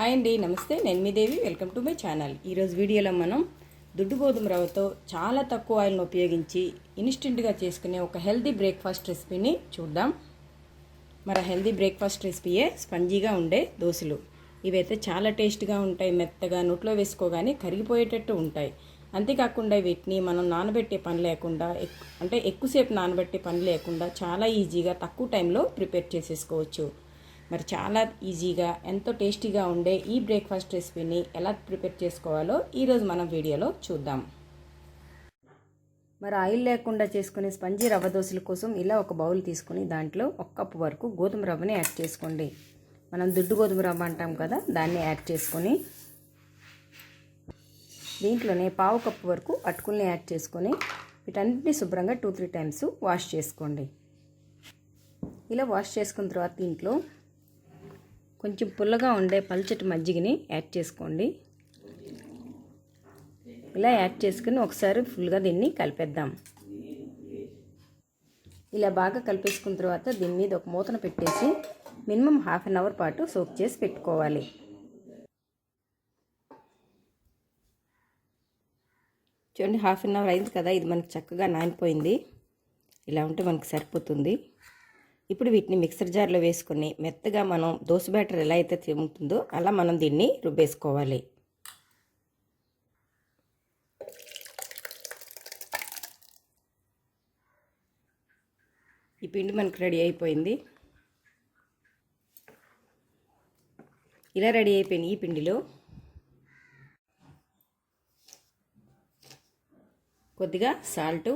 Hi అండి నమస్తే. నేను మీ Devi. Welcome to my channel. ఈరోజు వీడియోలో మనం దుడ్డు గోధుమ రవ్వతో చాలా తక్కువ ఆయిల్ను ఉపయోగించి ఇన్స్టెంట్గా చేసుకునే ఒక హెల్తీ బ్రేక్ఫాస్ట్ రెసిపీని చూద్దాం. మరి హెల్తీ బ్రేక్ఫాస్ట్ రెసిపీయే స్పంజీగా ఉండే దోశలు. ఇవైతే చాలా టేస్ట్గా ఉంటాయి మెత్తగా నోట్లో వేసుకోగానే కరిగిపోయేటట్టు ఉంటాయి. అంతేకాకుండా వీటిని మనం నానబెట్టే పని లేకుండా అంటే ఎక్కువసేపు నానబెట్టే పని లేకుండా చాలా ఈజీగా తక్కువ టైంలో ప్రిపేర్ చేసేసుకోవచ్చు. మరి చాలా ఈజీగా ఎంతో టేస్టీగా ఉండే ఈ బ్రేక్ఫాస్ట్ రెసిపీని ఎలా ప్రిపేర్ చేసుకోవాలో ఈరోజు మనం వీడియోలో చూద్దాం. మరి ఆయిల్ లేకుండా చేసుకునే స్పంజీ రవ్వ దోశల కోసం ఇలా ఒక బౌల్ తీసుకుని దాంట్లో ఒక కప్పు వరకు గోధుమ రవ్వని యాడ్ చేసుకోండి. మనం దుడ్డు గోధుమ రవ్వ అంటాం కదా దాన్ని యాడ్ చేసుకొని దీంట్లోనే పావు కప్పు వరకు అటుకుల్ని యాడ్ చేసుకొని వీటన్నిటిని శుభ్రంగా టూ త్రీ టైమ్స్ వాష్ చేసుకోండి. ఇలా వాష్ చేసుకున్న తర్వాత దీంట్లో కొంచెం పుల్లగా ఉండే పల్చటి మజ్జిగని యాడ్ చేసుకోండి. ఇలా యాడ్ చేసుకుని ఒకసారి ఫుల్గా దీన్ని కలిపేద్దాం. ఇలా బాగా కలిపేసుకున్న తర్వాత దీని మీద ఒక మూతను పెట్టేసి మినిమం హాఫ్ అన్ అవర్ పాటు సోక్ చేసి పెట్టుకోవాలి. చూడండి హాఫ్ అన్ అవర్ అయింది కదా ఇది మనకి చక్కగా నానిపోయింది. ఇలా ఉంటే మనకు సరిపోతుంది. ఇప్పుడు వీటిని మిక్సర్ జార్లో వేసుకుని మెత్తగా మనం దోశ బ్యాటర్ ఎలా అయితే తిరుగుతుందో అలా మనం దీన్ని రుబ్బేసుకోవాలి. ఈ పిండి మనకు రెడీ అయిపోయింది. ఇలా రెడీ అయిపోయింది ఈ పిండిలో. కొద్దిగా సాల్టు.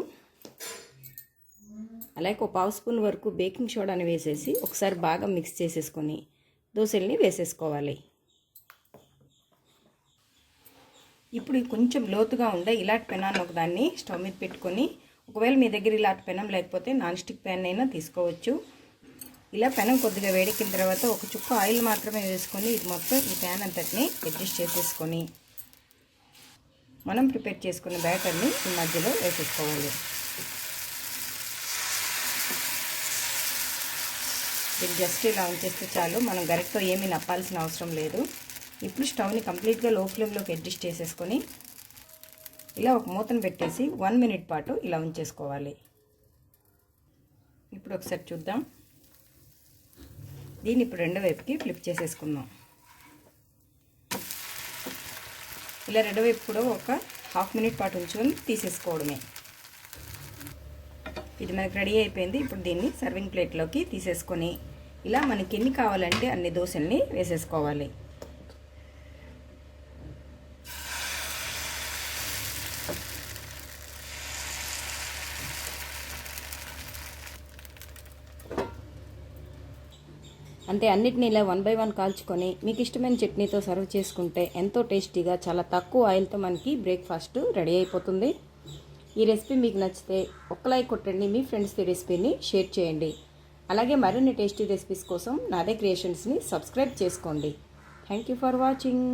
అలాగే ఒక పావు స్పూన్ వరకు బేకింగ్ సోడాని వేసేసి ఒకసారి బాగా మిక్స్ చేసేసుకొని దోశల్ని వేసేసుకోవాలి. ఇప్పుడు కొంచెం లోతుగా ఉండే ఇలాంటి పెనాన్ని ఒకదాన్ని స్టవ్ మీద పెట్టుకొని ఒకవేళ మీ దగ్గర ఇలాంటి పెనం లేకపోతే నాన్ స్టిక్ ప్యాన్ అయినా తీసుకోవచ్చు. ఇలా పెనం కొద్దిగా వేడెక్కిన తర్వాత ఒక చుక్క ఆయిల్ మాత్రమే వేసుకొని ఇది మొత్తం ఈ ప్యాన్ అంతటిని అడ్జస్ట్ చేసేసుకొని మనం ప్రిపేర్ చేసుకున్న బ్యాటర్ని ఈ మధ్యలో వేసేసుకోవాలి. ఇది జస్ట్ ఇలా ఉంచేస్తే చాలు. మనం గరిటతో ఏమీ నప్పాల్సిన అవసరం లేదు. ఇప్పుడు స్టవ్ని కంప్లీట్గా లో ఫ్లేమ్లోకి అడ్జస్ట్ చేసేసుకొని ఇలా ఒక మూతను పెట్టేసి వన్ మినిట్ పాటు ఇలా ఉంచేసుకోవాలి. ఇప్పుడు ఒకసారి చూద్దాం. దీన్ని ఇప్పుడు రెండో వైపుకి ఫ్లిప్ చేసేసుకుందాం. ఇలా రెండో వైపు కూడా ఒక హాఫ్ మినిట్ పాటు ఉంచుకొని తీసేసుకోవడమే. ఇది మనకు రెడీ అయిపోయింది. ఇప్పుడు దీన్ని సర్వింగ్ ప్లేట్లోకి తీసేసుకొని ఇలా మనకి ఎన్ని కావాలంటే అన్ని దోశల్ని వేసేసుకోవాలి. అంటే అన్నిటినీ ఇలా వన్ బై వన్ కాల్చుకొని మీకు ఇష్టమైన చట్నీతో సర్వ్ చేసుకుంటే ఎంతో టేస్టీగా చాలా తక్కువ ఆయిల్తో మనకి బ్రేక్ఫాస్ట్ రెడీ అయిపోతుంది. ఈ రెసిపీ మీకు నచ్చితే ఒక్క లైక్ కొట్టండి మీ ఫ్రెండ్స్ ఈ రెసిపీని షేర్ చేయండి. అలాగే మరిన్ని టేస్టీ రెసిపీస్ కోసం నాదే క్రియేషన్స్ని సబ్స్క్రైబ్ చేసుకోండి. Thank you for watching.